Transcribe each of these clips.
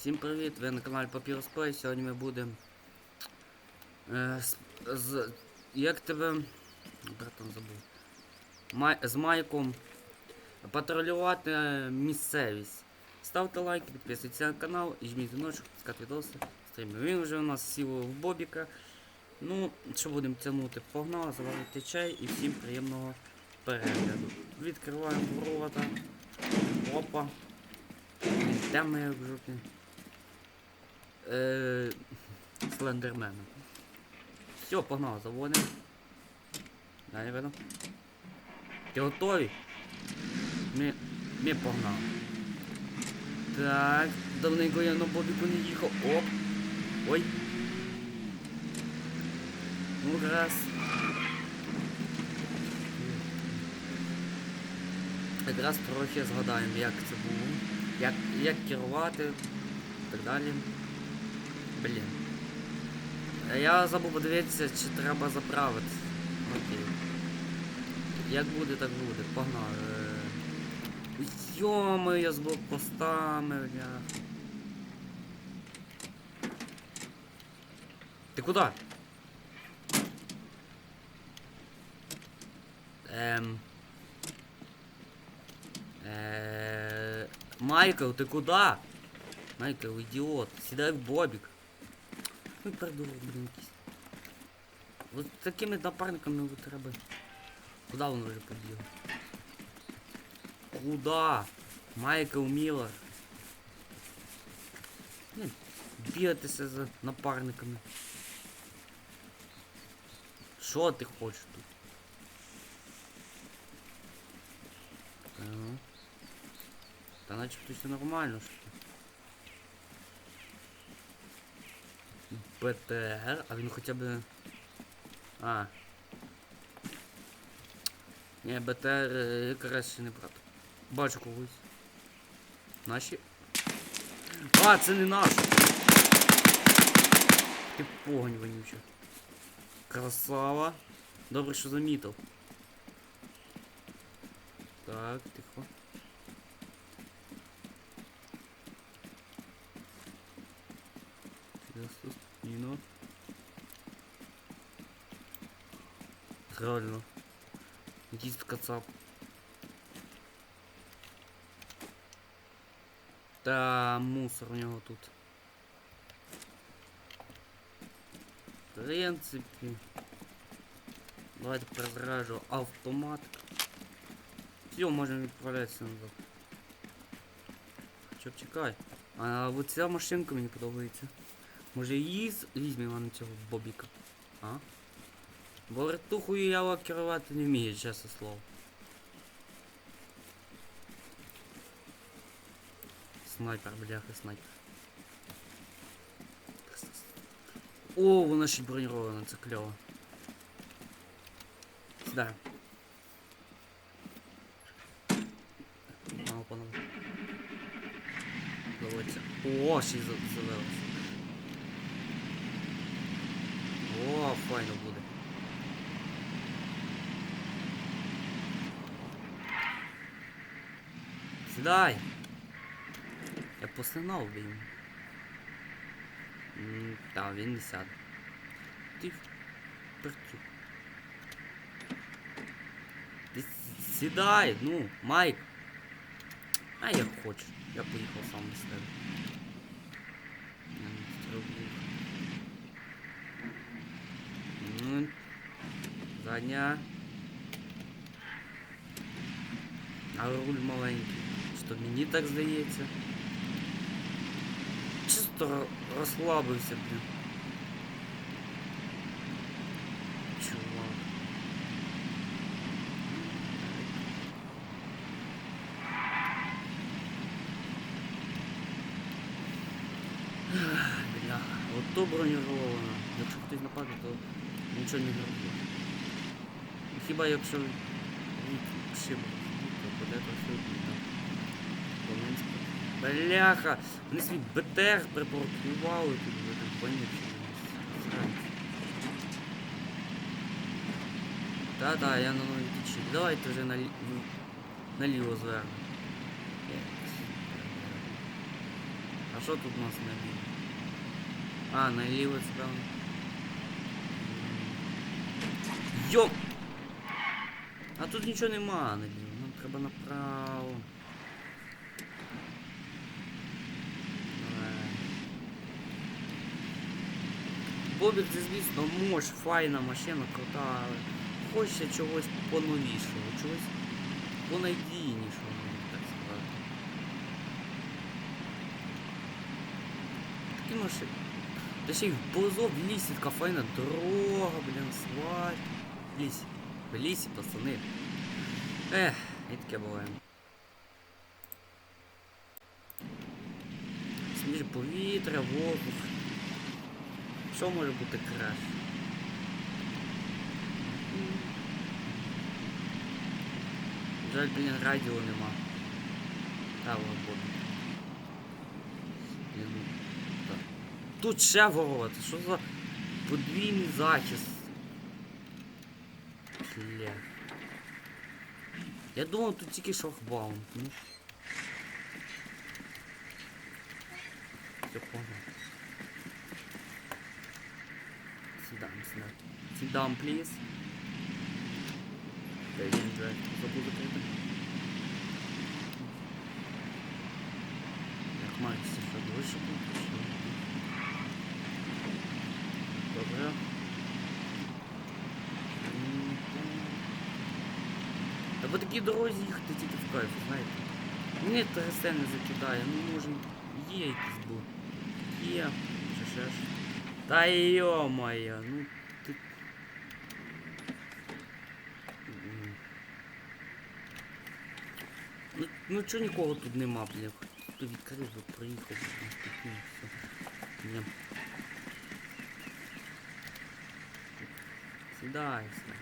Всім привіт! Ви на каналі Papyrus. Сьогодні ми будемо. Е, з, з, як тебе. Братан забув. Май, з Майком патрулювати місцевість. Ставте лайки, підписуйтесь на канал і жміть дзвіночок, пускати відоси, стріми. Він вже у нас сів в Бобіка. Ну, що будемо тягнути? Погнали, заварити чай і всім приємного перегляду. Відкриваємо ворота. Опа. Темно як в жопі. Е, Слендермена. Все, погнали, заводимо. Далі видно. Ти готові? Ми, ми погнали. Так, давненько я на бобіку не їхав. Оп. Ой. Ну раз. Якраз трохи згадаємо, як це було. Як, як керувати і так далі. Блін. Я забув подивитися, чи треба заправити. Окей. Як буде, так буде. Погнали. Йоми, з блокпостами, бля. Ти куди? Ем. Е, Майкл, ти куда? Майкл, ідіот, сідай в бобік. Ну придурок, блін, якийсь. От такими напарниками от треба. Куда він вже побіг? Куда? Майкл Міллер. Блін, бігатися за напарниками. Що ти хочеш тут? Ага. Та начебто все нормально що. БТР, а він хоча б. А. Ні, БТР е, якраз ще не брат. Бачу когось. Наші. А, це не наш! Ти погонь вонюча. Красава. Добре, що замітив. Так, тихо. Сейчас спину. Реально. Якийсь кацап. Та мусор у нього тут. В принципі. Давайте прозражу автомат. Все, можемо відправлятися назад. Чоп, чекай. А от ця машинка мені подобається. Може її з- візьмемо на цього бобіка? А? Бо вертухою я керувати не вмію, чесне слово. Снайпер, бляха, снайпер. О, вона ще броньована, це кльово. Сюда. Мало панове. Давайте. О, ще завелося. Файно буде. Сідай! Я йому. М, Та, він не сяде. Ти перцюк. Ти сідай, ну, Майк. А як хочеш. Я поїхав сам без тебе. задня. А руль маленький. Що мені так здається? Чисто ро- розслабився, блін. Чувак. Ах, Бляха, от то броньована. Якщо хтось нападе, то нічого не робить. Хіба якщо то буде то все. Бляха! Вони свій БТР припаркували тут в этом місці. Та-та, я на новій течі. Давайте вже налі... ну, наліво звернемо. А що тут у нас наліво? А, наліво це Йо! А тут нічого нема наліво. Нам треба направо. Давай. Бобік це, звісно, мощ, файна машина, крута, але хочеться чогось поновішого, чогось понадійнішого, так сказати. Такі машини. Та ще й в Бозо в лісі файна дорога, блін, асфальт. Лісі. В лісі, пацани. Ех, і таке буває. Свіже повітря, воздух. Що може бути краще? Жаль, блін, радіо нема. Та. Блін, ну. Тут ще ворота. Що за подвійний захист? Бля. Я думав, тут тільки шлагбаум. Ну. Все понял. Sit down, sit down. Sit down, please. Та він вже забув закрити. Як мається, що вище тут, що? Добре. Та по такій дорозі їхати тільки в кайф, знаєте. Мені ТРС не закидає, ну може є якийсь був. Є, чи ще ж. Та йо-моє, ну ти. Ну, ну чого нікого тут нема, блін. Хто відкрив би приїхав, наступний, все. Сідай, сідай.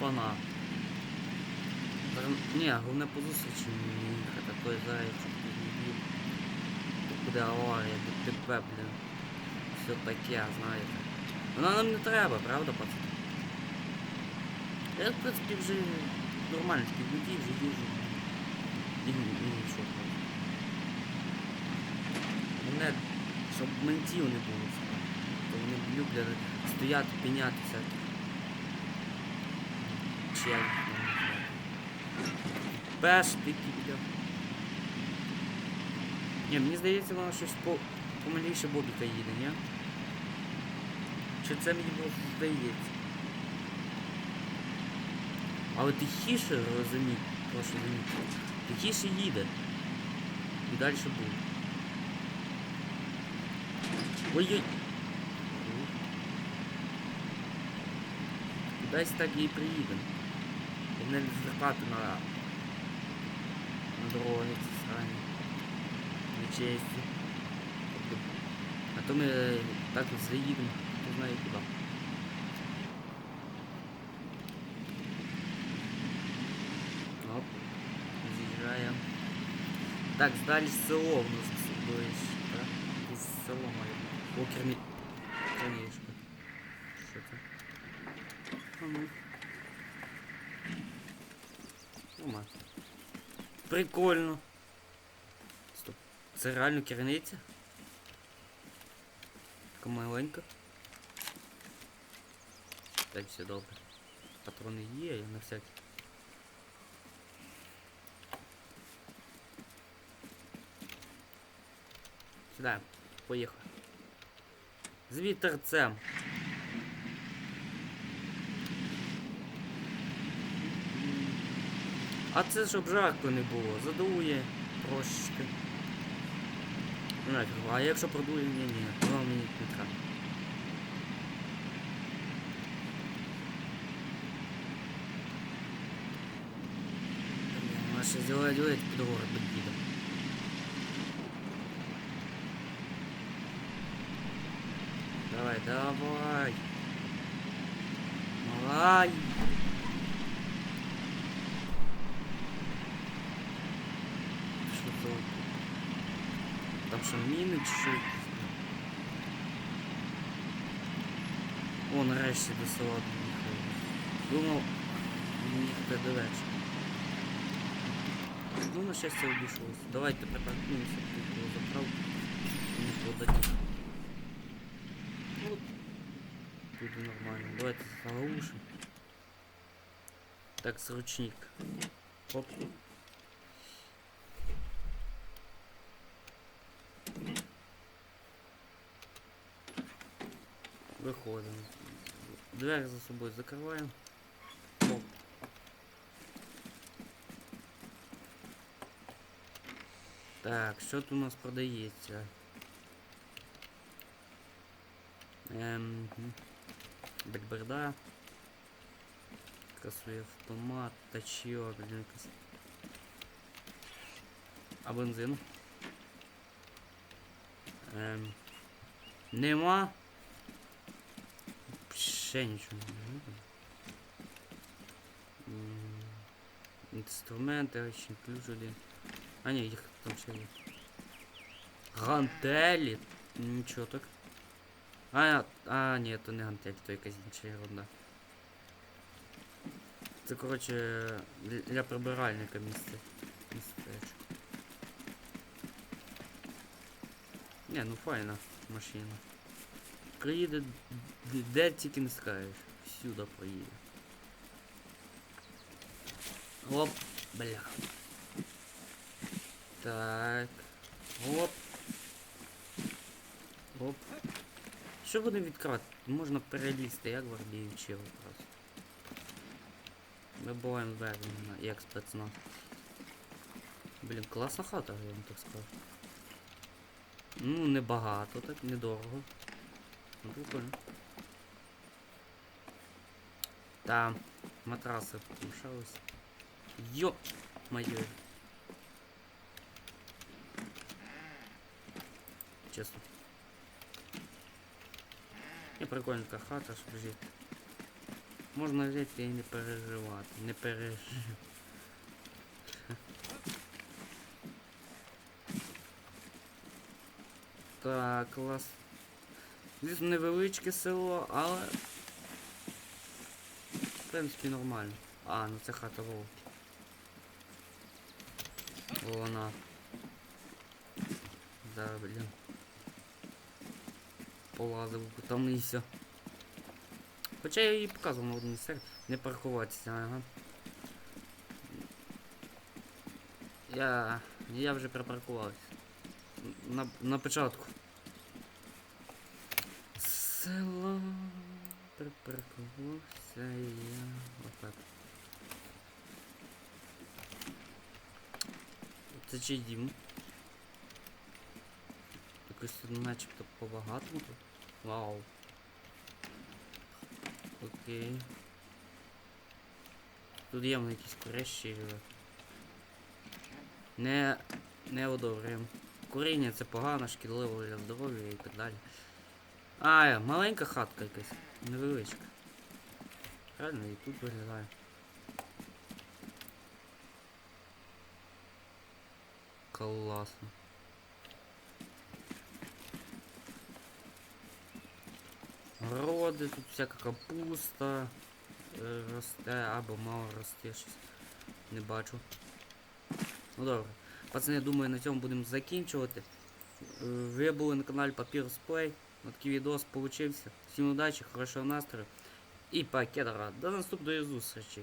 Пана. Ні, головне по зустрічі не їхати, а то я зараз чуть не їду. Тут буде аварія, ДТП, блін. Все таке, знаєте. Вона нам не треба, правда, пацан? Я, в принципі, вже нормально, такий водій вже їжджу. І, і нічого. Мене, щоб ментів не було, то вони люблять стояти, пінятися. Чел, я не знаю. Пеш. Ні, мені здається, вона щось по... помаліше Бобіка їде, ні? Чи це мені було здається? Але тихіше розуміть, прошу заміть. Тихіше їде. І далі буде. Ой-ой. Кудись так і приїдемо. І не звертати на, на дороги ці срані. Нечесті. А то ми е, так от заїдемо, хто знає куди. Оп. З'їжджаємо. Так, далі село в нас ближче, так? Якесь село має бути. Прикольно. Стоп. Це реально керниця? Така маленька. Так, все добре. Патрони є, я на всякий. Сюда, поїхали. З вітерцем. А це щоб жарко не було, задує трошечки. Нафіг, а якщо продує, ні, ні, воно мені не треба. Вона ще зробить ділить під город. Давай, давай. Давай. що міни чи що якісь? О, нарешті до села доїхали. Думав, мені їхати до вечора. Ну, на щастя, обійшлось. Давайте припаркуємося тут було заправку. Не подадіть. Ну, тут нормально. Давайте заглушим. Так, сручник. Оп. Виходимо. Дверь за собою закриваємо. Оп. Так, що тут у нас продається? Ем, м, Бельберда. Касовий автомат, тачіо, блін, якась. А бензин? Ем, нема. Ще нічого не буде. Інструменти, речі, ключ. А ні, їх там ще є. Гантелі? Нічого так. А, а, ні, то не гантель, то якась інша ерунда. Коротше, для- для прибиральника місце. Містечко. Не, ну файна машина. Приїде де тільки не скажеш. Сюди поїде. Оп, бля. Так. Оп. Оп. Що будемо відкривати? Можна перелізти, як вардію вчив просто. Ми буваємо вернемо, як спецназ. Блін, класна хата, я вам так скажу. Ну, небагато, так, недорого. Ну, прикольно. Там матраси помішались. Йо! Моє. Чесно. Не прикольна така хата, щоб жити. Можна взяти і не переживати. Не переживати. Так, клас. Звісно, невеличке село, але... В принципі, нормально. А, ну це хата Вов. Вона. Да, блін. Полазив там. Хоча я її показував на одній серії. Не паркуватися, ага. Я. Я вже припаркувався. На, на початку. Село припаркувався я. Отак. Це чий дім? Якось тут начебто по-багатому тут. Вау. Окей. Тут явно якісь живе. Не, не одобрюємо. Куріння це погано, шкідливо для здоров'я і так далі. А, маленька хатка якась. Невеличка. Реально і тут виглядає. Класно. Городи, тут всяка капуста е, росте або мало росте щось. Не бачу. Ну добре. Пацани, думаю, на цьому будемо закінчувати. Е, Ви були на каналі Papyrus Play. Ось такий відос получився. Всім удачі, хорошого настрою і пакетара. До наступної зустрічі.